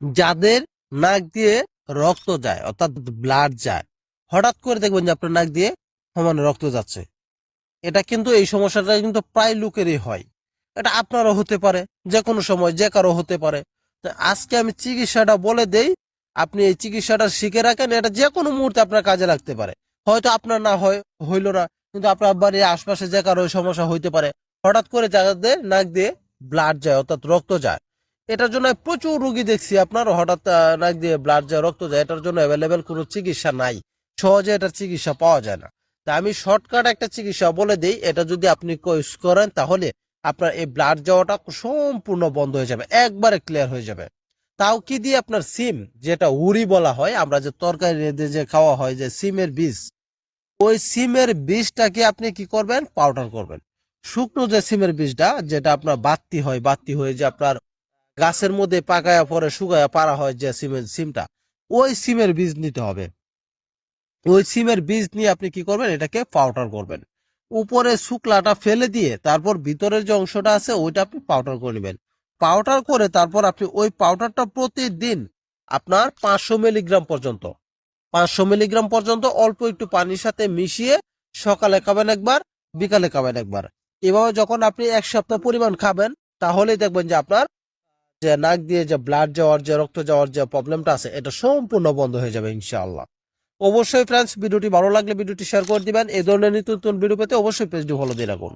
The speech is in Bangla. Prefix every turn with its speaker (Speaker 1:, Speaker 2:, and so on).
Speaker 1: যাদের নাক দিয়ে রক্ত যায়, অর্থাৎ ব্লাড যায়, হঠাৎ করে দেখবেন যে আপনার নাক দিয়ে সমানে রক্ত যাচ্ছে। এটা কিন্তু এই সমস্যাটা কিন্তু প্রায় লোকেরই হয়। এটা আপনারও হতে পারে যে কোনো সময়, যে কারও হতে পারে। আজকে আমি চিকিৎসাটা বলে দেই, আপনি এই চিকিৎসাটা শিখে রাখেন, এটা যে কোনো মুহূর্তে আপনার কাজে লাগতে পারে। হয়তো আপনার না হয়, হইল না, কিন্তু আপনার বাড়ির আশপাশে যে কারও সমস্যা হইতে পারে, হঠাৎ করে যাদের নাক দিয়ে ব্লাড যায়, অর্থাৎ রক্ত যায় এটার জন্য প্রচুর রুগী দেখছি আপনার, হঠাৎ নাক দিয়ে ব্লাড যায়, রক্ত যায়, এটার জন্য অ্যাভেলেবেল কোনো চিকিৎসা নাই। সহজে এটার চিকিৎসা পাওয়া যায় না। তা আমি শর্টকাট একটা চিকিৎসা বলে দিই, এটা যদি আপনি কোর্স করেন, তাহলে আপনার এই ব্লাড যাওয়াটা সম্পূর্ণ বন্ধ হয়ে যাবে, একবারে ক্লিয়ার হয়ে যাবে। তাও কি দিয়ে আপনার সিম, যেটা উড়ি বলা হয়, আমরা যে তরকারি রেঁধে যে খাওয়া হয়, যে সিমের বীজ, ওই সিমের বীজটাকে আপনি কি করবেন? পাউডার করবেন। শুকনো যে সিমের বীজটা, যেটা আপনার বাত্তি হয় বাত্তি হয়ে যে আপনার গাছের মধ্যে পাকায়া পরে শুকায়া পারা হয় যে সিমের সিমটা, ওই সিমের বীজ নিতে হবে। ওই সিমের বীজ নিয়ে আপনি কি করবেন? এটাকে পাউডার করবেন। উপরে শুকলাটা ফেলে দিয়ে তারপর ভিতরের যে অংশটা আছে, ওইটা আপনি পাউডার করে নেবেন। পাউডার করে তারপর আপনি ওই পাউডারটা প্রতিদিন আপনার পাঁচশো মিলিগ্রাম পর্যন্ত, পাঁচশো মিলিগ্রাম পর্যন্ত অল্প একটু পানির সাথে মিশিয়ে সকালে খাবেন একবার, বিকালে খাবেন একবার। এভাবে যখন আপনি এক সপ্তাহ পরিমাণ খাবেন, তাহলেই দেখবেন যে আপনার যে নাক দিয়ে যে ব্লাড যাওয়ার যে রক্ত যাওয়ার যে প্রবলেমটা আছে, এটা সম্পূর্ণ বন্ধ হয়ে যাবে ইনশাআল্লাহ। অবশ্যই ফ্রেন্ডস ভিডিওটি ভালো লাগলে ভিডিওটি শেয়ার করে দিবেন। এই ধরনের নিত্য নতুন ভিডিও পেতে অবশ্যই পেজটি ফলো দিয়ে রাখুন।